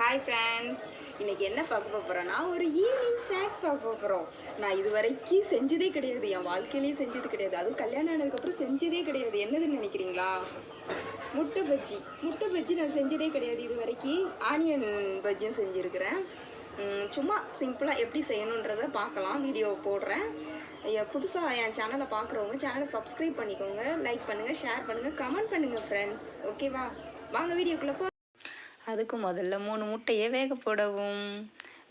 Hi friends இன்றைக்கி என்ன பார்க்க போகிறோன்னா ஒரு ஈவினிங் ஸ்நாக்ஸ் பார்க்க போகிறோம் நான் இது வரைக்கும் செஞ்சதே கிடையாது. என் வாழ்க்கையிலேயே செஞ்சது கிடையாது. அதுவும் கல்யாணம் ஆனதுக்கப்புறம் செஞ்சதே கிடையாது. என்னதுன்னு நினைக்கிறீங்களா? முட்டை பஜ்ஜி. முட்டை பஜ்ஜி நான் செஞ்சதே கிடையாது இது வரைக்கும் ஆனியன் பஜ்ஜியும் செஞ்சுருக்கிறேன். சும்மா சிம்பிளாக எப்படி செய்யணுன்றதை பார்க்கலாம். வீடியோ போடுறேன். புதுசாக என் சேனலை பார்க்குறவங்க சேனலை சப்ஸ்கிரைப் பண்ணிக்கோங்க. லைக் பண்ணுங்கள் ஷேர் பண்ணுங்கள் கமெண்ட் பண்ணுங்கள் ஃப்ரெண்ட்ஸ் ஓகேவா வாங்க வீடியோக்குள்ளே அதுக்கு முதல்ல மூணு முட்டையை வேக போடவும்.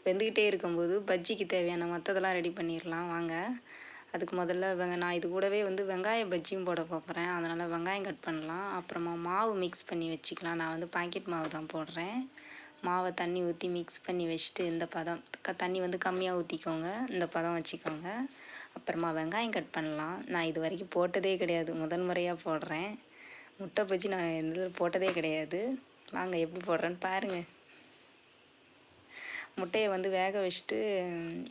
வெந்துக்கிட்டே இருக்கும்போது பஜ்ஜிக்கு தேவையான மற்றதெல்லாம் ரெடி பண்ணிடலாம் வாங்க. அதுக்கு முதல்ல வெங்க நான் இது கூடவே வந்து வெங்காய பஜ்ஜியும் போட போகிறேன் அதனால் வெங்காயம் கட் பண்ணலாம். அப்புறமா மாவு மிக்ஸ் பண்ணி வச்சுக்கலாம். நான் வந்து பாக்கெட் மாவு தான் போடுறேன். மாவை தண்ணி ஊற்றி மிக்ஸ் பண்ணி வச்சுட்டு இந்த பதம் க தண்ணி வந்து கம்மியாக ஊற்றிக்கோங்க இந்த பதம் வச்சுக்கோங்க. அப்புறமா வெங்காயம் கட் பண்ணலாம். நான் இது வரைக்கும் போட்டதே கிடையாது. முதன் முறையாக போடுறேன். முட்டை பஜ்ஜி நான் எந்த போட்டதே கிடையாது. வாங்க எப்படி போடுறேன்னு பாருங்கள் முட்டையை வந்து வேக வச்சுட்டு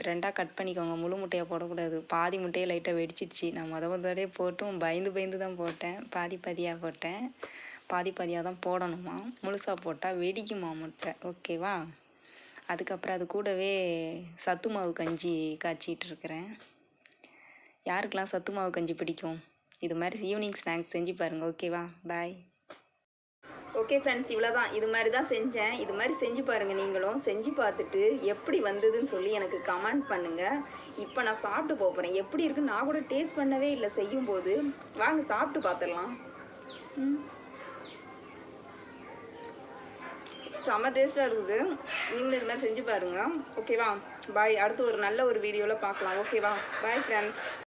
ரெண்டாக கட் பண்ணிக்கோங்க. முழு முட்டையை போடக்கூடாது. பாதி முட்டையை லைட்டாக வெடிச்சிடுச்சு. நான் முத முதலே போட்டும் பயந்து பயந்து தான் போட்டேன். பாதி பாதியாக போட்டேன். பாதி பாதியாக தான் போடணுமா? முழுசாக போட்டால் வெடிக்குமா முட்டை? ஓகேவா அதுக்கப்புறம் அது கூடவே சத்து மாவு கஞ்சி காய்ச்சிட்டு இருக்கிறேன். யாருக்கெல்லாம் சத்து மாவு கஞ்சி பிடிக்கும்? இது மாதிரி ஈவினிங் ஸ்நாக்ஸ் செஞ்சு பாருங்கள் ஓகேவா பாய் ஓகே ஃப்ரெண்ட்ஸ் இவ்வளோ தான் இது மாதிரி தான் செஞ்சேன். இது மாதிரி செஞ்சு பாருங்கள் நீங்களும். செஞ்சு பார்த்துட்டு எப்படி வந்ததுன்னு சொல்லி எனக்கு கமெண்ட் பண்ணுங்கள் இப்போ நான் சாப்பிட்டு போகிறேன் எப்படி இருக்குன்னு நான் கூட டேஸ்ட் பண்ணவே இல்லை செய்யும்போது. வாங்க சாப்பிட்டு பார்த்துடலாம். ம். செம்ம டேஸ்ட்டாக இருக்குது. நீங்களும் இது மாதிரி செஞ்சு பாருங்கள் ஓகேவா பாய் அடுத்து ஒரு நல்ல ஒரு வீடியோவில் பார்க்கலாம். ஓகேவா பாய் ஃப்ரெண்ட்ஸ்